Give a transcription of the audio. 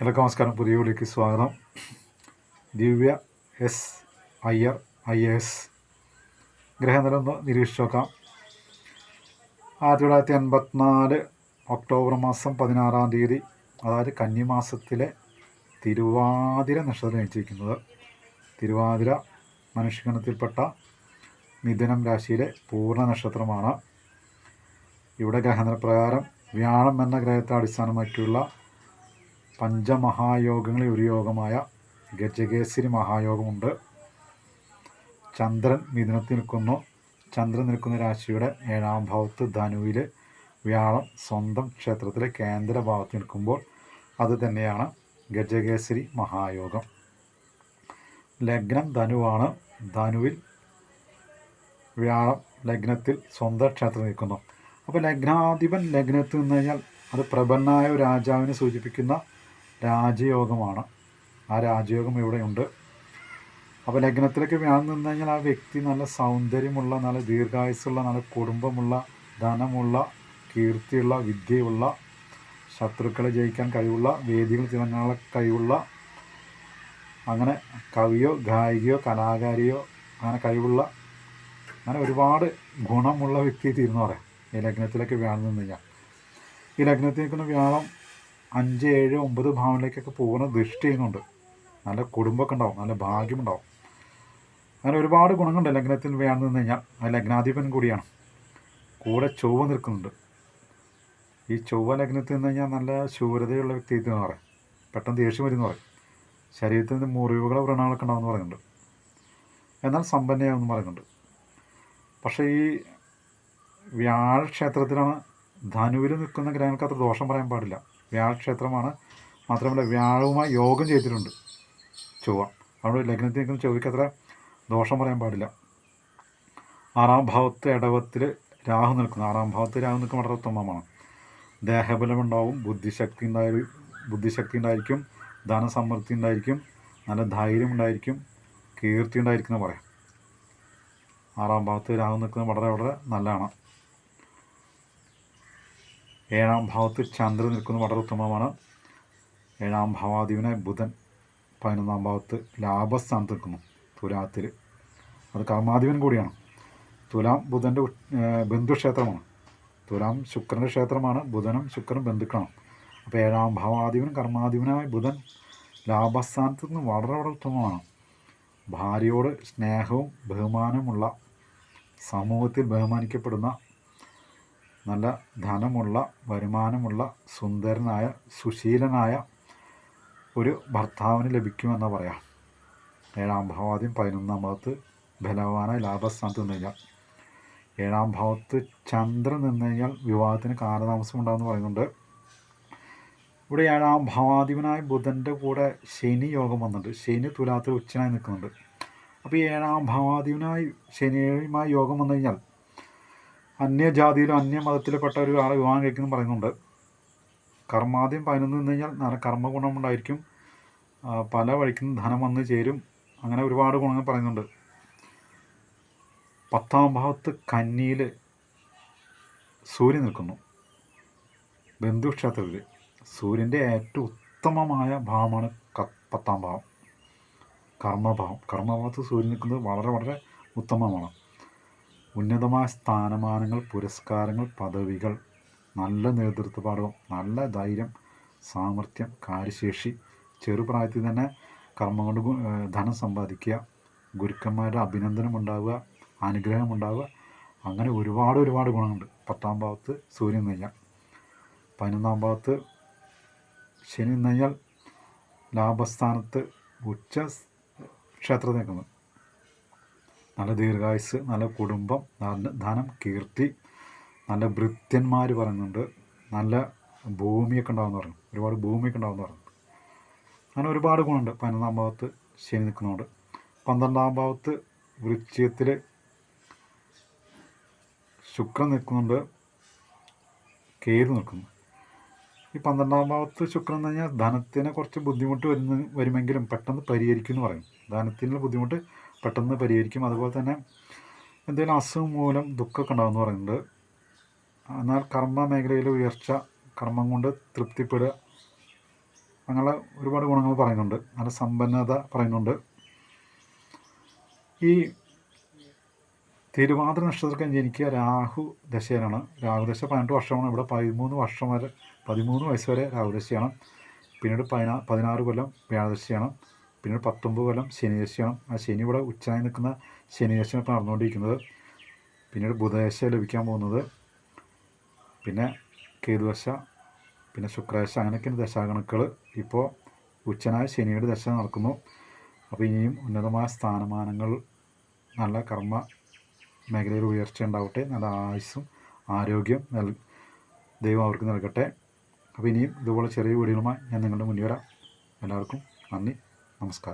എല്ലാവർക്കും നമസ്കാരം. പുതിയ വീഡിയോക്ക് സ്വാഗതം. Divya S Iyer I A S. ഗ്രഹനില ഒന്ന് നിരീക്ഷിച്ച് നോക്കാം. ആയിരത്തി തൊള്ളായിരത്തി എൺപത്തിനാല് ഒക്ടോബർ മാസം പതിനാറാം തീയതി അതായത് കന്നിമാസത്തിലെ തിരുവാതിര നക്ഷത്രം ജനിച്ചിരിക്കുന്നത്. തിരുവാതിര മനുഷ്യഗണത്തിൽപ്പെട്ട മിഥുനം രാശിയിലെ പൂർണ നക്ഷത്രമാണ്. ഇവിടെ ഗ്രഹനില പ്രകാരം വ്യാഴം എന്ന ഗ്രഹത്തെ അടിസ്ഥാനമാക്കിയുള്ള പഞ്ചമഹായോഗങ്ങളിൽ ഒരു യോഗമായ ഗജകേസരി മഹായോഗമുണ്ട്. ചന്ദ്രൻ മിഥുനത്തിൽ നിൽക്കുന്നു. ചന്ദ്രൻ നിൽക്കുന്ന രാശിയുടെ ഏഴാം ഭാവത്ത് ധനുവിൽ വ്യാഴം സ്വന്തം ക്ഷേത്രത്തിലെ കേന്ദ്ര ഭാവത്ത് നിൽക്കുമ്പോൾ അത് തന്നെയാണ് ഗജകേസരി മഹായോഗം. ലഗ്നം ധനുവാണ്. ധനുവിൽ വ്യാഴം ലഗ്നത്തിൽ സ്വന്തം ക്ഷേത്രം നിൽക്കുന്നു. അപ്പോൾ ലഗ്നാധിപൻ ലഗ്നത്തിൽ നിന്ന് കഴിഞ്ഞാൽ അത് പ്രബലനായ രാജാവിനെ സൂചിപ്പിക്കുന്ന രാജയോഗമാണ്. ആ രാജയോഗം ഇവിടെയുണ്ട്. അപ്പോൾ ലഗ്നത്തിലേക്ക് വ്യാഴം നിന്ന് കഴിഞ്ഞാൽ ആ വ്യക്തി നല്ല സൗന്ദര്യമുള്ള നല്ല ദീർഘായുസ്സുള്ള നല്ല കുടുംബമുള്ള ധനമുള്ള കീർത്തിയുള്ള വിദ്യയുള്ള ശത്രുക്കളെ ജയിക്കാൻ കഴിവുള്ള വേദികൾ തിളങ്ങാനുള്ള കഴിവുള്ള അങ്ങനെ കവിയോ ഗായികയോ കലാകാരിയോ അങ്ങനെ കഴിവുള്ള അങ്ങനെ ഒരുപാട് ഗുണമുള്ള വ്യക്തി തീരുന്നു പറയാം. ഈ ലഗ്നത്തിലേക്ക് വ്യാഴം നിന്ന് കഴിഞ്ഞാൽ. ഈ ലഗ്നത്തിൽ നിൽക്കുന്ന വ്യാഴം അഞ്ച് ഏഴ് ഒമ്പത് ഭാവനയിലേക്കൊക്കെ പോകുന്ന ദൃഷ്ടി ചെയ്യുന്നുണ്ട്. നല്ല കുടുംബമൊക്കെ ഉണ്ടാവും നല്ല ഭാഗ്യമുണ്ടാവും അങ്ങനെ ഒരുപാട് ഗുണങ്ങളുണ്ട് ലഗ്നത്തിൽ വേണമെന്ന് നിന്ന് കഴിഞ്ഞാൽ. ആ ലഗ്നാധിപൻ കൂടിയാണ്. കൂടെ ചൊവ്വ നിൽക്കുന്നുണ്ട്. ഈ ചൊവ്വ ലഗ്നത്തിൽ നിന്ന് കഴിഞ്ഞാൽ നല്ല ശൂരതയുള്ള വ്യക്തി എന്ന് പറയും. പെട്ടെന്ന് ദേഷ്യം വരുമെന്ന് പറയും. ശരീരത്തിൽ നിന്ന് മുറിവുകളോ വ്രണങ്ങളൊക്കെ ഉണ്ടാവുമെന്ന് പറയുന്നുണ്ട്. എന്നാൽ സമ്പന്നയാവുമെന്ന് പറയുന്നുണ്ട്. പക്ഷേ ഈ വ്യാഴക്ഷേത്രത്തിലാണ് ധനുവിൽ നിൽക്കുന്ന ഗ്രഹങ്ങൾക്ക് അത്ര ദോഷം പറയാൻ പാടില്ല. വ്യാഴക്ഷേത്രമാണ്. മാത്രമല്ല വ്യാഴവുമായി യോഗം ചെയ്തിട്ടുണ്ട്. ചൊവ്വ. അതുകൊണ്ട് ലഗ്നത്തിൽ നിൽക്കുന്ന ചൊവ്വയ്ക്ക് അത്ര ദോഷം പറയാൻ പാടില്ല. ആറാം ഭാവത്തെ ഇടവത്തിൽ രാഹു നിൽക്കുന്നു. ആറാം ഭാവത്ത് രാഹു നിൽക്കുന്ന വളരെ ഉത്തമമാണ്. ദേഹബലം ഉണ്ടാവും ബുദ്ധിശക്തി ഉണ്ടായി ബുദ്ധിശക്തി ഉണ്ടായിരിക്കും. ധനസമൃദ്ധി ഉണ്ടായിരിക്കും. നല്ല ധൈര്യം ഉണ്ടായിരിക്കും. കീർത്തി ഉണ്ടായിരിക്കും എന്ന് പറയാം. ആറാം ഭാഗത്ത് രാഹു നിൽക്കുന്നത് വളരെ വളരെ നല്ലതാണ്. ഏഴാം ഭാവത്ത് ചന്ദ്രൻ നിൽക്കുന്നത് വളരെ ഉത്തമമാണ്. ഏഴാം ഭാവാധിപനായ ബുധൻ പതിനൊന്നാം ഭാവത്ത് ലാഭസ്ഥാനത്ത് നിൽക്കുന്നു തുലാത്തിൽ. അത് കർമാധിപൻ കൂടിയാണ്. തുലാം ബുധന്റെ ബന്ധുക്ഷേത്രമാണ്. തുലാം ശുക്രന്റെ ക്ഷേത്രമാണ്. ബുധനും ശുക്രനും ബന്ധുക്കളാണ്. അപ്പോൾ ഏഴാം ഭാവാധിപനും കർമാധിപനായ ബുധൻ ലാഭസ്ഥാനത്ത് നിന്ന് വളരെ വളരെ ഉത്തമമാണ്. ഭാര്യയോട് സ്നേഹവും ബഹുമാനമുള്ള സമൂഹത്തിൽ ബഹുമാനിക്കപ്പെടുന്ന നല്ല ധനമുള്ള വരുമാനമുള്ള സുന്ദരനായ സുശീലനായ ഒരു ഭർത്താവിന് ലഭിക്കുമെന്ന് പറയാം. ഏഴാം ഭാവാദ്യം പതിനൊന്നാം ഭാവത്ത് ബലവാനായ ലാഭസ്ഥാനത്ത് നിന്ന് കഴിഞ്ഞാൽ. ഏഴാം ഭാവത്ത് ചന്ദ്രൻ നിന്ന് കഴിഞ്ഞാൽ വിവാഹത്തിന് കാലതാമസം ഉണ്ടാകുമെന്ന് പറയുന്നുണ്ട്. ഇവിടെ ഏഴാം ഭാവാധിപനായ ബുധന്റെ കൂടെ ശനി യോഗം വന്നിട്ടുണ്ട്. ശനി തുലാത്തിൽ ഉച്ചനായി നിൽക്കുന്നുണ്ട്. അപ്പോൾ ഏഴാം ഭാവാധിപനായി ശനിയുമായി യോഗം വന്നു കഴിഞ്ഞാൽ അന്യജാതിയിലും അന്യമതത്തിൽപ്പെട്ട ഒരു ആളെ വിവാഹം കഴിക്കുന്നു പറയുന്നുണ്ട്. കർമാദ്യം പതിനൊന്ന് നിന്ന് കഴിഞ്ഞാൽ കർമ്മഗുണമുണ്ടായിരിക്കും. പല വഴിക്കും ധനം വന്ന് ചേരും. അങ്ങനെ ഒരുപാട് ഗുണങ്ങൾ പറയുന്നുണ്ട്. പത്താം ഭാവത്ത് കന്നിയിൽ സൂര്യൻ നിൽക്കുന്നു. ബന്ധുക്ഷേത്രത്തിൽ സൂര്യന്റെ ഏറ്റവും ഉത്തമമായ ഭാവമാണ് പത്താം ഭാവം. കർമ്മഭാവം. കർമ്മഭാവത്ത് സൂര്യൻ നിൽക്കുന്നത് വളരെ വളരെ ഉത്തമമാണ്. ഉന്നതമായ സ്ഥാനമാനങ്ങൾ പുരസ്കാരങ്ങൾ പദവികൾ നല്ല നേതൃത്വപാഠവും നല്ല ധൈര്യം സാമർഥ്യം കാര്യശേഷി ചെറുപ്രായത്തിൽ തന്നെ കർമ്മം കൊണ്ട് ധനം സമ്പാദിക്കുക ഗുരുക്കന്മാരുടെ അഭിനന്ദനം ഉണ്ടാവുക അനുഗ്രഹം ഉണ്ടാവുക. അങ്ങനെ ഒരുപാട് ഒരുപാട് ഗുണമുണ്ട് പത്താം ഭാവത്ത് സൂര്യൻ നെയ്യാൽ പതിനൊന്നാം ഭാവത്ത് ശനി നെയ്യാൽ ലാഭസ്ഥാനത്ത് ഉച്ച ക്ഷേത്രത്തിൽ നല്ല ദീർഘായുസ് നല്ല കുടുംബം നല്ല ധനം കീർത്തി നല്ല ഭൃത്യന്മാർ പറയുന്നുണ്ട്. നല്ല ഭൂമിയൊക്കെ ഉണ്ടാകുമെന്ന് പറഞ്ഞു. ഒരുപാട് ഭൂമിയൊക്കെ ഉണ്ടാകുമെന്ന് പറഞ്ഞു. അങ്ങനെ ഒരുപാട് ഗുണമുണ്ട്. പതിനൊന്നാം ഭാഗത്ത് ശനി നിൽക്കുന്നതുകൊണ്ട്. പന്ത്രണ്ടാം ഭാവത്ത് വൃശ്ചികത്തിൽ ശുക്രൻ നിൽക്കുന്നുണ്ട്. കേതു നിൽക്കുന്നു. ഈ പന്ത്രണ്ടാം ഭാവത്ത് ശുക്രൻ എന്ന് കഴിഞ്ഞാൽ ധനത്തിന് കുറച്ച് ബുദ്ധിമുട്ട് വരുന്ന വരുമെങ്കിലും പെട്ടെന്ന് പരിഹരിക്കും എന്ന് പറയും. ധനത്തിനുള്ള ബുദ്ധിമുട്ട് പെട്ടെന്ന് പരിഹരിക്കും. അതുപോലെ തന്നെ എന്തെങ്കിലും അസുഖം മൂലം ദുഃഖമൊക്കെ ഉണ്ടാകുമെന്ന് പറയുന്നുണ്ട്. എന്നാൽ കർമ്മ മേഖലയിലെ ഉയർച്ച കർമ്മം കൊണ്ട് തൃപ്തിപ്പെടുക അങ്ങനെ ഒരുപാട് ഗുണങ്ങൾ പറയുന്നുണ്ട്. നല്ല സമ്പന്നത പറയുന്നുണ്ട്. ഈ തിരുവാതിര നക്ഷത്രത്തിൽ ജനിക്കുക രാഹു ദശയിലാണ്. രാഹുദശ പതിനെട്ട് വർഷമാണ്. ഇവിടെ പതിമൂന്ന് വർഷം വരെ പതിമൂന്ന് വയസ്സ് വരെ രാഹുദശയാണ് പിന്നീട് പതിനാ പതിനാറ് കൊല്ലം വ്യാഴദശയാണ്. പിന്നീട് പത്തൊമ്പത് കൊല്ലം ശനിദശയാണ് ആ ശനി ഇവിടെ ഉച്ചനായി നിൽക്കുന്ന ശനിദശയാണ് ഇപ്പോൾ നടന്നുകൊണ്ടിരിക്കുന്നത്. പിന്നീട് ബുധദശ ലഭിക്കാൻ പോകുന്നത്. പിന്നെ കേതുദശ പിന്നെ ശുക്രദശ അങ്ങനെയൊക്കെയാണ് ദശാകണക്കുകൾ. ഇപ്പോൾ ഉച്ചനായ ശനിയുടെ ദശ നടക്കുന്നു. അപ്പോൾ ഇനിയും ഉന്നതമായ സ്ഥാനമാനങ്ങൾ നല്ല കർമ്മ മേഖലയിൽ ഉയർച്ച ഉണ്ടാവട്ടെ. നല്ല ആയുസ്സും ആരോഗ്യം നൽ ദൈവം അവർക്ക് നൽകട്ടെ. അപ്പോൾ ഇനിയും ഇതുപോലെ ചെറിയ വീടുകളുമായി ഞാൻ നിങ്ങളുടെ മുന്നിൽ വരാം. എല്ലാവർക്കും നന്ദി. നമസ്കാരം